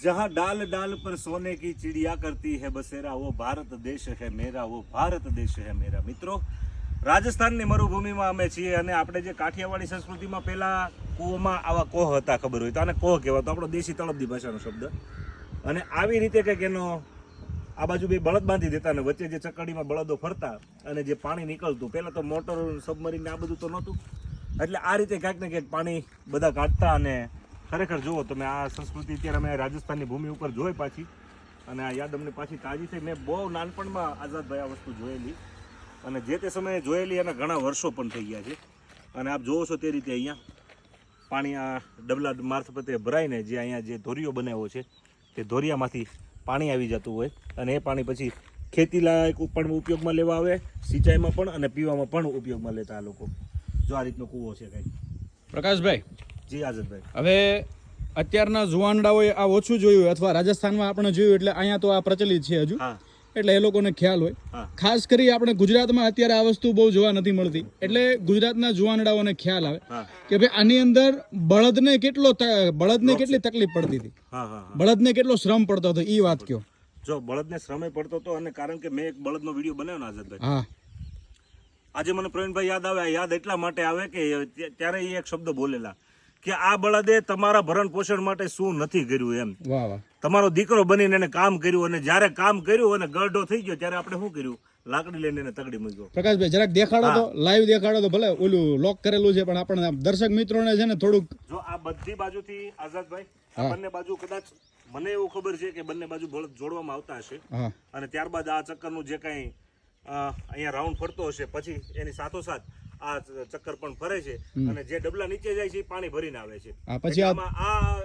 जहाँ डाल डाल पर सोने की चिड़िया करती है बसेरा वो भारत देश है मेरा वो ભારત દેશ है મેરા મિત્રો રાજસ્થાનની મરુભૂમિમાં અમે છીએ અને આપણે જે કાઠિયાવાડી સંસ્કૃતિમાં પહેલા કૂવામાં આવા કોહ હતા ખબર હોય તો આને કોહ કહેવાતો આપણો દેશી તળપદી ભાષાનો શબ્દ અને આવી રીતે કંઈક એનો આ બાજુ બે બળદ બાંધી દેતા અને વચ્ચે જે ચકડીમાં બળદો ફરતા અને જે પાણી નીકળતું પહેલા તો મોટર સબમરીન ને આ બધું તો નહોતું એટલે આ રીતે ક્યાંક ને ક્યાંક પાણી બધા કાઢતા અને ખરેખર જુઓ તમે, આ સંસ્કૃતિ અત્યારે અમે રાજસ્થાનની ભૂમિ ઉપર જોઈ પાછી. અને આ યાદ અમને પાછી તાજી થઈ. મેં બહુ નાનપણમાં આઝાદભાઈ આ વસ્તુ જોયેલી. અને જે તે સમયે જોયેલી એના ઘણા વર્ષો પણ થઈ ગયા છે. અને આપ જોવો છો તે રીતે અહીંયા પાણી આ ડબલા મારફતે ભરાઈને જે અહીંયા જે ધોરીઓ બનાવ્યો છે, તે ધોરિયામાંથી પાણી આવી જતું હોય. અને એ પાણી પછી ખેતી લાયક પણ ઉપયોગમાં લેવા આવે, સિંચાઈમાં પણ અને પીવામાં પણ ઉપયોગમાં લેતા આ લોકો. જો આ રીતનો કૂવો છે કંઈ. પ્રકાશભાઈ જી આઝાદભાઈ હવે અત્યારના જુવાનડાઓએ આ ઓછું જોયું અથવા રાજસ્થાનમાં આપણે જોયું એટલે અહીંયા તો આ પ્રચલિત છે હજુ. એટલે એ લોકોને ખ્યાલ હોય. ખાસ કરી આપણે ગુજરાતમાં અત્યારે આ વસ્તુ બહુ જોવા નથી મળતી. એટલે ગુજરાતના જુવાનડાઓને ખ્યાલ આવે કે ભાઈ આની અંદર બળદને કેટલો બળદને કેટલી તકલીફ પડતી હતી. બળદને કેટલો શ્રમ પડતો હતો એ વાત કયો. જો બળદને શ્રમે પડતો હતો અને કારણ કે મેં એક બળદનો વીડિયો બનાવ્યો આઝાદભાઈ હા. આજે મને પ્રવીણભાઈ યાદ આવે આ યાદ એટલા માટે આવે કે ત્યારે એ એક શબ્દ બોલેલા. કે આ બળદે તમારા ભરણ પોષણ માટે શું નથી કર્યું એમ. તમારો દીકરો બનીને એને કામ કર્યું અને જ્યારે કામ કર્યું અને ગરઢો થઈ ગયો ત્યારે આપણે શું કર્યું? લાકડી લઈને એને તગડી મૂક્યો. પ્રકાશભાઈ જરાક દેખાડો તો લાઈવ દેખાડો તો ભલે ઓલું લોક કરેલું છે પણ આપણને દર્શક મિત્રોને છે ને થોડુંક જો આ બધી બાજુથી આઝાદભાઈ બંને બાજુ કદાચ મને એવું ખબર છે કે બંને બાજુ બળદ જોડવામાં આવતા હશે. અને ત્યારબાદ આ ચક્કરનું જે કાંઈ અહીંયા રાઉન્ડ ફરતો હશે પછી એની સાથોસાથ આ ચક્કર પણ ફરે છે અને જે ડબલા નીચે જાય છે પાણી ભરીને આવે છે. પછી આ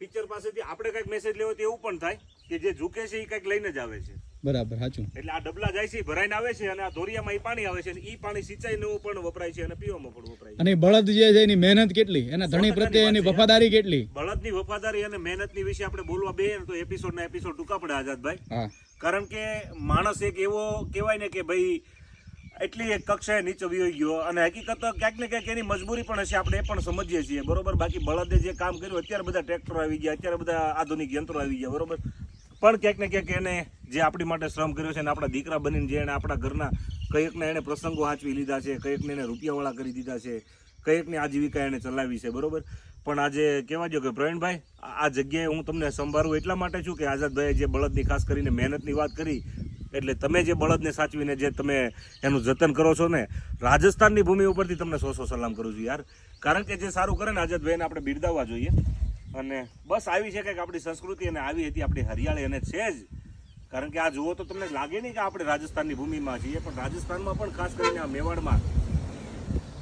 પિક્ચર પાસેથી આપણે કંઈક મેસેજ લેવો તો એવું પણ થાય કે જે ઝૂકે છે એ કંઈક લઈને જ આવે છે. બરાબર સાચું. એટલે આ ડબલા જાય છે ભરાઈને આવે છે અને આ ધોરિયામાં એ પાણી આવે છે અને એ પાણી સિંચાઈનું પણ વપરાય છે અને પીવામાં પણ વપરાય છે. અને બળદ જે છે એની મહેનત કેટલી? એના ધણી પ્રત્યે એની વફાદારી કેટલી? બળદની વફાદારી અને મહેનતની વિશે આપણે બોલવા બે તો એપિસોડના એપિસોડ ટૂંકા પડે આઝાદભાઈ. કારણ કે માણસ એક એવો કહેવાય ને કે ભાઈ એટલી એક કક્ષાએ નીચે વયો ગયો અને હકીકત ક્યાંક ને ક્યાંક એની મજબૂરી પણ હશે, આપણે એ પણ સમજીએ છીએ. બરોબર? બાકી બળદે જે કામ કર્યું, અત્યારે બધા ટ્રેક્ટરો આવી ગયા, અત્યારે બધા આધુનિક યંત્રો આવી ગયા, બરોબર? પણ ક્યાંક ને ક્યાંક એને જે આપણી માટે શ્રમ કર્યો છે અને આપણા દીકરા બનીને જે એને આપણા ઘરના કઈકને એને પ્રસંગો હાંચવી લીધા છે કઈકને એને રૂપિયાવાળા કરી દીધા છે કઈકની આજીવિકા એને ચલાવી છે, બરોબર? પણ આજે કહેવા જો કે પ્રવીણભાઈ, આ જગ્યાએ હું તમને સંભાળું એટલા માટે છું કે આઝાદભાઈએ જે બળદની ખાસ કરીને મહેનતની વાત કરી એટલે તમે જે બળદને સાચવીને જે તમે એનું જતન કરો છો ને રાજસ્થાનની ભૂમિ ઉપરથી તમને સો સો સલામ કરું છું યાર. કારણ કે જે સારું કરે ને આઝાદભાઈને આપણે બિરદાવવા જોઈએ. અને બસ આવી છે કે આપણી સંસ્કૃતિ અને આવી હતી આપણી હરિયાળી અને છે જ. કારણ કે આ જુઓ તો તમને લાગે નહીં કે આપણે રાજસ્થાનની ભૂમિમાં છીએ પણ રાજસ્થાનમાં પણ ખાસ કરીને આ મેવાડમાં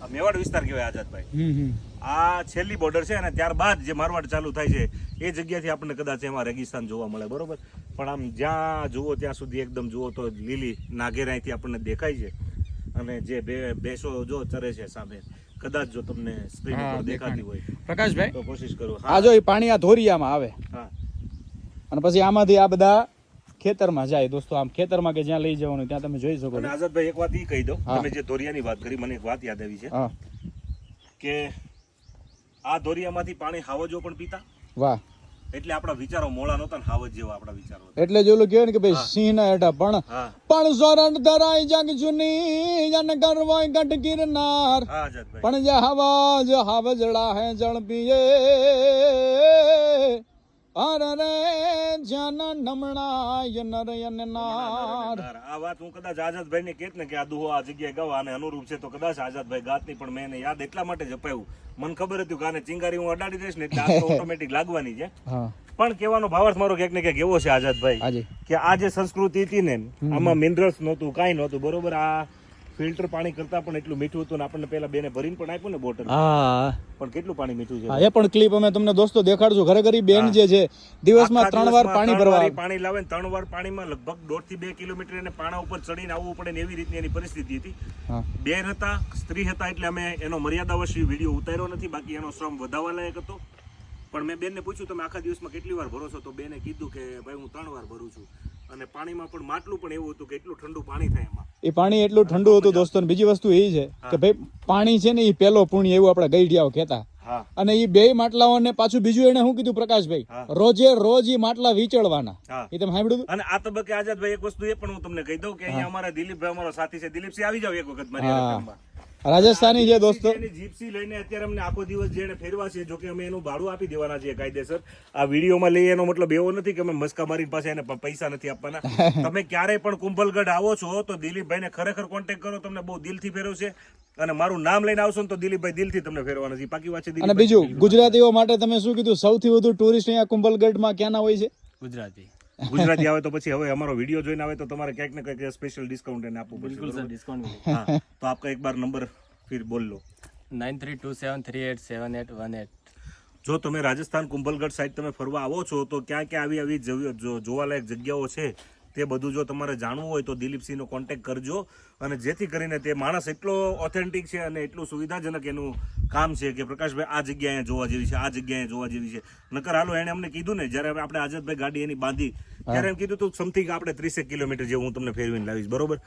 આ મેવાડ વિસ્તાર કહેવાય આઝાદભાઈ આ છેલ્લી બોર્ડર છે અને ત્યારબાદ જે મારવાડ ચાલુ થાય છે એ જગ્યાથી આપણને કદાચ એમાં રેગિસ્તાન જોવા મળે બરોબર? પણ આમ જ્યાં જુઓ ત્યાં સુધી એકદમ જુઓ તો લીલી નાગેર આપણને દેખાય છે. અને જે બે બેસો જો ચરે છે સામે કદાચ જો તમને સ્ક્રીન પર દેખાતી હોય. પ્રકાશભાઈ? તો કોશિશ કરો. આ હા જો એ પાણી આ ધોરિયામાં આવે. હા. અને પછી આમાંથી આ બધા ખેતરમાં જાય. દોસ્તો આમ ખેતરમાં કે જ્યાં લઈ જવાનું ત્યાં તમે જોઈ શકો અને આઝાદભાઈ એક વાત એ કહી દઉં. તમે જે ધોરિયાની વાત કરી મને એક વાત યાદ આવી છે. કે આ ધોરિયામાંથી પાણી હાવજો પણ પીતા. વાહ. એટલે આપણા વિચારો મોળા નહોતા ને હાવજ જેવા આપણા વિચારો એટલે જ ઓલું કહેવાય ને કે ભાઈ સિંહ ના હેઠા પણ પણ સોરણ ધરાય જગ જુની જન કરવાય ગઢ ગિરનાર. પણ જે હવા જ હાવજડા હે જણ પીએ. અર જન નમણાય નર નાર આ વાત હું કદાચ આઝાદભાઈ ને કેત ને કે આ દુહો આ જગ્યાએ ગવા અને અનુરૂપ છે તો કદાચ આઝાદભાઈ ગાત નહીં પણ મેં એને યાદ એટલા માટે જ અપાયું મને ખબર હતી કે આને ચિંગારી હું અડાડી દઈશ ને એટલે ઓટોમેટિક લાગવાની છે. પણ કહેવાનો ભાવાર્થ મારો ક્યાંક ને ક્યાંક એવો છે આઝાદભાઈ કે આ જે સંસ્કૃતિ હતી ને આમાં મિનરલ્સ નહોતું કાંઈ નહોતું બરોબર? આ ફિલ્ટર પાણી કરતા પણ એટલું મીઠું હતું ને આપણને પેલા બેને ભરીને પણ આપ્યું ને બોટલ. હા. પણ કેટલું પાણી મીઠું છે? એ પણ ક્લિપ અમે તમને દોસ્તો દેખાડશું. ખરેખર બેન જે છે દિવસમાં ત્રણ વાર પાણી ભરવા પાણી લાવે ને ત્રણ વાર પાણીમાં લગભગ દોઢથી બે કિલોમીટર એને પાણા ઉપર ચડીને આવવું પડે ને એવી રીતની એની પરિસ્થિતિ હતી. બેન હતા સ્ત્રી હતા એટલે અમે એનો મર્યાદાવશ વીડિયો ઉતાર્યો નથી બાકી એનો શ્રમ વધારવા લાયક હતો. પણ મેં બેનને પૂછ્યું તમે આખા દિવસમાં કેટલી વાર ભરો છો? તો બેને કીધું કે ભાઈ હું ત્રણ વાર ભરું છું. અને પાણીમાં પણ માટલું પણ એવું હતું કે એટલું ઠંડુ પાણી થાય એમાં. એ પાણી એટલું ઠંડુ હતું દોસ્તો બીજી વસ્તુ એ છે કે ભાઈ પાણી છે ને એ પેલો પુણ્ય એવું આપણે ગઈડિયાઓ કહેતા. અને એ બે માટલાઓને પાછું બીજું એને શું કીધું પ્રકાશભાઈ. રોજે રોજ એ માટલા વિચળવાના. એ તમે સાંભળ્યું અને આ તબક્કે આઝાદભાઈ એક વસ્તુ એ પણ હું તમને કહી દઉં કે અહીંયા અમારા દિલીપભાઈ અમારો સાથી છે દિલીપસિંહ આવી જાવ એક વખત મારી. રાજસ્થાની છે દોસ્તો જીપસી લઈને અત્યારે અમને આખો દિવસ જેને ફેરવા છે જોકે અમે એનું ભાડું આપી દેવાના છીએ કાયદેસર. આ વિડીયોમાં લઈએ એનો મતલબ એવો નથી કે અમે મસ્કા મારી પાસે એને પૈસા નથી આપવાના. તમે ક્યારેય પણ કુંભલગઢ આવો છો તો દિલીપભાઈને ખરેખર કોન્ટેક્ટ કરો તમને બહુ દિલથી ફેરવશે. અને મારું નામ લઈને આવશો ને તો દિલીપભાઈ દિલથી તમને ફેરવાના છે. બાકી વાત છે અને બીજું ગુજરાતીઓ માટે તમે શું કીધું? સૌથી વધુ ટુરિસ્ટ અહીંયા કુંભલગઢમાં ક્યાંના હોય છે? ગુજરાતી. ગુજરાતી આવે તો પછી હવે અમારો વીડિયો જોઈને આવે તો તમારે ક્યાંક ને ક્યાંક સ્પેશિયલ ડિસ્કાઉન્ટ એને આપવું બિલકુલ સર ડિસ્કાઉન્ટ હા તો આપકા એક બાર નંબર ફિર બોલ લો nine three two seven three eight seven eight one eight જો તમે રાજસ્થાન કુંભલગઢ સાઈડ તમે ફરવા આવો છો તો ક્યાં ક્યાં આવી આવી જોવાલાયક જગ્યાઓ છે તે બધું જો તમારે જાણવું હોય તો દિલીપસિંહનો કોન્ટેક્ટ કરજો અને જેથી કરીને તે માણસ એટલો ઓથેન્ટિક છે અને એટલું સુવિધાજનક એનું કામ છે કે પ્રકાશભાઈ આ જગ્યાએ જોવા જેવી છે આ જગ્યાએ જોવા જેવી છે. નકર હાલો એને અમને કીધું ને જ્યારે આપણે આઝાદભાઈ ગાડી એની બાંધી ત્યારે એમ કીધું તું સમથિંગ આપણે ત્રીસેક કિલોમીટર જેવું હું તમને ફેરવીને લાવીશ બરોબર?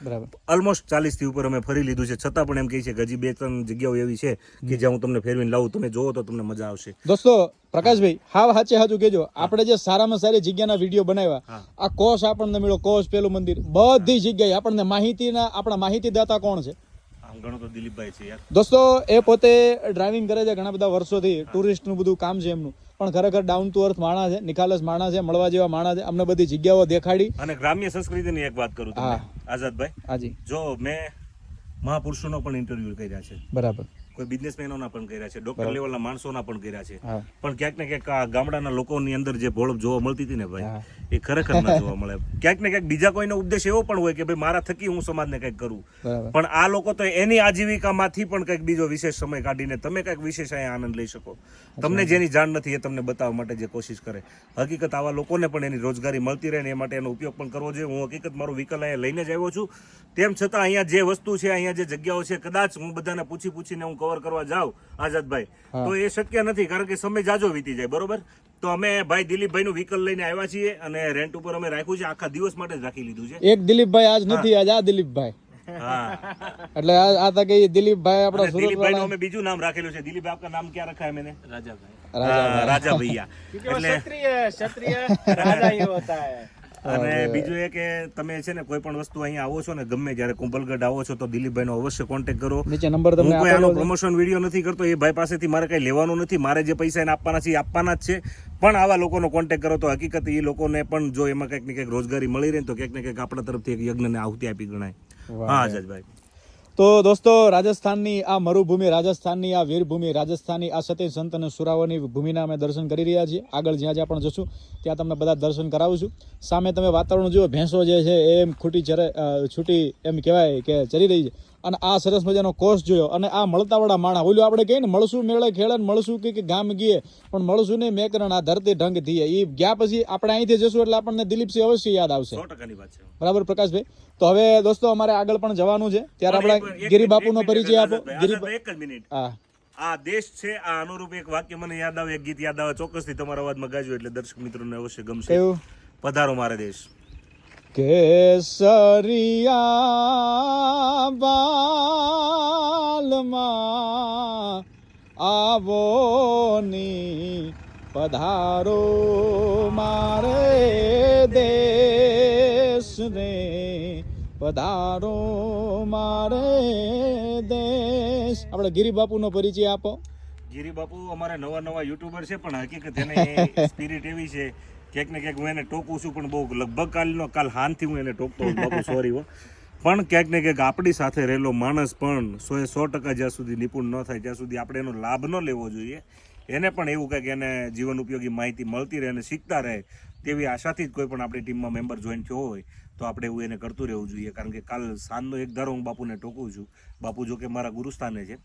ઓલમોસ્ટ ચાલીસથી ઉપર અમે ફરી લીધું છે છતાં પણ એમ કહે છે કે હજી બે ત્રણ જગ્યાઓ એવી છે કે જ્યાં હું તમને ફેરવીને લાવું તમે જોવો તો તમને મજા આવશે. દોસ્તો પ્રકાશભાઈ હા સાચે હાજુ કેજો આપણે જે સારામાં સારી જગ્યાના વીડિયો બનાવ્યા આ કોષ આપણને મળ્યો કોષ પેલું મંદિર. બધી જગ્યાએ આપણને માહિતીના આપણા માહિતીદાતા કોણ છે? દોસ્તો એ પોતે ડ્રાઇવિંગ કરે છે ઘણા બધા વર્ષોથી. ટુરિસ્ટનું બધું કામ છે એમનું. પણ ખરેખર ડાઉન ટુ અર્થ માણા છે નિખાલસ માણસ છે મળવા જેવા માણસ છે અમને બધી જગ્યાઓ દેખાડી. અને ગ્રામ્ય સંસ્કૃતિની એક વાત કરું હા. આઝાદભાઈ. હાજી. જો મેં મહાપુરુષોનો પણ ઇન્ટરવ્યુ કર્યા છે. બરાબર. કોઈ બિઝનેસમેનોના પણ કર્યા છે ડોક્ટર લેવલના માણસોના પણ કર્યા છે. પણ ક્યાંક ને ક્યાંક આ ગામડાના લોકોની અંદર જે ભોળપ જોવા મળતી હતી ને ભાઈ એ ખરેખર ના જોવા મળે. ક્યાંક ને ક્યાંક બીજા કોઈનો ઉપદેશ એવો પણ હોય કે ભાઈ મારા થકી હું સમાજને કંઈક કરું. પણ આ લોકો તો એની આજીવિકામાંથી પણ કંઈક બીજો વિશેષ સમય કાઢીને તમે કંઈક વિશેષ અહીંયા આનંદ લઈ શકો. તમને જેની જાણ નથી એ તમને બતાવવા માટે જે કોશિશ કરે. હકીકત આવા લોકોને પણ એની રોજગારી મળતી રહે ને એ માટે એનો ઉપયોગ પણ કરવો જોઈએ. હું હકીકત મારું વ્હીકલ અહીંયા લઈને જ આવ્યો છું. તેમ છતાં અહીંયા જે વસ્તુ છે અહીંયા જે જગ્યાઓ છે કદાચ હું બધાને પૂછી પૂછીને હું કવર કરવા જાઉં આઝાદભાઈ તો એ શક્ય નથી કારણ કે સમય જાજો વીતી જાય બરોબર? તો અમે ભાઈ દિલીપભાઈનું વ્હીકલ લઈને આવ્યા છીએ અને રેન્ટ ઉપર અમે રાખ્યું છે આખા દિવસ માટે જ રાખી લીધું છે. એક દિલીપભાઈ આજ નથી આજ આ દિલીપભાઈ. એટલે આ હતા કે દિલીપભાઈ આપણા દિલીપભાઈ નું અમે બીજું નામ રાખેલું છે. દિલીપભાઈ આપકા નામ ક્યાં રખા મેને? રાજાભાઈ. રાજા ભૈયા એટલે ક્ષત્રિય ક્ષત્રિય રાજા એ હોતા અને બીજું એ કે તમે છે ને કોઈ પણ વસ્તુ અહીંયા આવો છો ને ગમે જ્યારે કુંભલગઢ આવો છો તો દિલીપભાઈ નો અવશ્ય કોન્ટેક કરો. નીચે નંબર તમને કોઈ આનો પ્રમોશન વીડિયો નથી કરતો એ ભાઈ પાસેથી મારે કઈ લેવાનું નથી મારે જે પૈસા એને આપવાના છે એ આપવાના જ છે. પણ આવા લોકોનો કોન્ટેક કરો તો હકીકત એ લોકોને પણ જો એમાં કંઈક ને કંઈક રોજગારી મળી રહે તો કંઈક ને કંઈક આપણા તરફથી એક યજ્ઞને આહુતિ આપી ગણાય. હા જજભાઈ તો દોસ્તો રાજસ્થાનની આ મરુભૂમિ રાજસ્થાનની આ વીરભૂમિ રાજસ્થાનની આ સતી સંત અને સુરાઓની ભૂમિના અમે દર્શન કરી રહ્યા છીએ. આગળ જ્યાં જ્યાં પણ જશું ત્યાં તમને બધા દર્શન કરાવું છું. સામે તમે વાતાવરણ જુઓ ભેંસો જે છે એમ ખૂટી ચરે છૂટી એમ કહેવાય કે ચરી રહી છે. અને આ સરસ મજાનો કોષ જોયો. અને આ મળતાવાળા માણા. ઓલું આપણે કહીએ ને મળશું મેળે ખેડે ને મળશું કે ગામ ગીએ. પણ મળશું નહીં મેકરણ આ ધરતી ઢંગ થઈએ એ ગયા પછી આપણે અહીંથી જશું એટલે આપણને દિલીપસિંહ અવશ્ય યાદ આવશે. બરાબર પ્રકાશભાઈ? તો હવે દોસ્તો અમારે આગળ પણ જવાનું છે. ત્યારે આપણે એક- એક ગિરી બાપુનો એક પરિચય આપો. આઝાદભાઈ, એક જ મિનિટ. હા. આ દેશ છે આ અનુરૂપ એક વાક્ય મને યાદ આવે એક ગીત યાદ આવે. ચોક્કસથી તમારા અવાજમાં ગાજો એટલે દર્શક મિત્રોને અવશ્ય ગમશે. પધારો મારા દેશ. કેસરિયા બાલમાં આવો ની પધારો મારે દેશ ને પધારો મારે દેશ. આપણે ગિરિબાપુનો પરિચય આપો. ગિરિબાપુ અમારા નવા નવા યુટ્યુબર છે પણ હકીકત એની સ્પિરિટ એવી છે ક્યાંક ને ક્યાંક હું એને ટોકું છું, પણ બહુ લગભગ કાલનો કાલ હાનથી હું એને ટોકતો બાપુ સોરી પણ ક્યાંક ને ક્યાંક આપણી સાથે રહેલો માણસ પણ સો એ સો ટકા જ્યાં સુધી નિપુણ ન થાય, ત્યાં સુધી આપણે એનો લાભ ન લેવો જોઈએ. એને પણ એવું કંઈક એને જીવન ઉપયોગી માહિતી મળતી રહે અને શીખતા રહે, તેવી આશાથી જ કોઈ પણ આપણી ટીમમાં મેમ્બર જોઈન થયો હોય, તો આપણે એવું એને કરતું રહેવું જોઈએ. કારણ કે કાલ સાંજનો એક ધારો હું બાપુને ટોકું છું. બાપુ જો કે મારા ગુરુસ્થાને છે.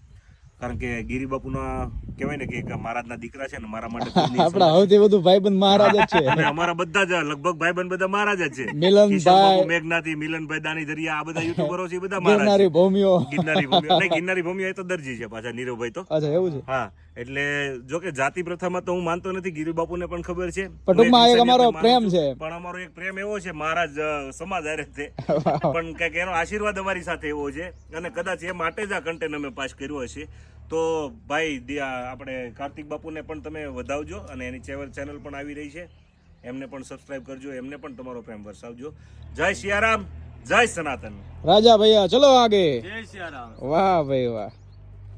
કારણ કે ગિરી બાપુના કહેવાય ને કે એક મહારાજના દીકરા છે ને મારા માટે આપણા સૌથી વધુ ભાઈબંધ મહારાજ જ છે. અને અમારા બધા જ લગભગ ભાઈબંધ બધા મહારાજ જ છે. મિલનભાઈ. મેઘનાથી મિલનભાઈ દાની દરિયા આ બધા યુટ્યુબરો છે બધા મહારાજ ગિરનારી ભૂમિઓ. ગિરનારી ભૂમિ નહીં ગિરનારી ભૂમિઓ એ તો દરજી છે પાછા નીરવભાઈ તો. અચ્છા એવું છે. હા. એટલે જો કે જાતિ પ્રથામાં તો હું માનતો નથી ગિરિબાપુને પણ ખબર છે. પણ એક અમારો એક પ્રેમ એવો છે મહારાજ સમાજ આરે પણ કે એનો આશીર્વાદ અમારી સાથે એવો છે. અને કદાચ એ માટે જ આ કન્ટેન્ટ અમે પાસ કર્યો હશે. તો ભાઈ આપણે કાર્તિક બાપુ ને પણ તમે વધાવજો અને એની ચેનલ પણ આવી રહી છે. એમને પણ સબસ્ક્રાઇબ કરજો એમને પણ તમારો પ્રેમ વરસાવજો. જય સિયારામ જય સનાતન. રાજા ભૈયા ચલો આગે. જય સિયારામ. વાહ ભાઈ વાહ.